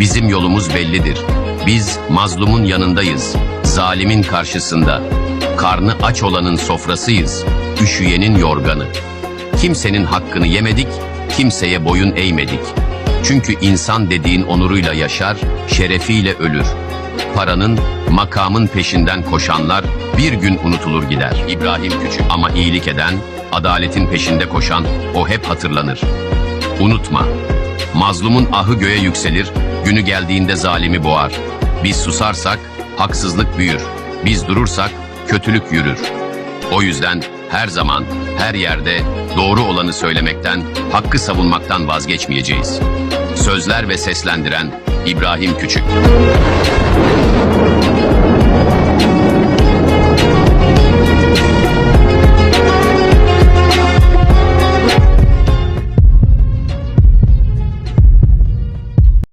Bizim yolumuz bellidir. Biz mazlumun yanındayız. Zalimin karşısında. Karnı aç olanın sofrasıyız. Üşüyenin yorganı. Kimsenin hakkını yemedik, kimseye boyun eğmedik. Çünkü insan dediğin onuruyla yaşar, şerefiyle ölür. Paranın, makamın peşinden koşanlar bir gün unutulur gider. İbrahim Küçük ama iyilik eden, adaletin peşinde koşan o hep hatırlanır. Unutma, mazlumun ahı göğe yükselir, günü geldiğinde zalimi boğar. Biz susarsak haksızlık büyür, biz durursak kötülük yürür. O yüzden her zaman, her yerde doğru olanı söylemekten, hakkı savunmaktan vazgeçmeyeceğiz. Sözler ve seslendiren İbrahim Küçük.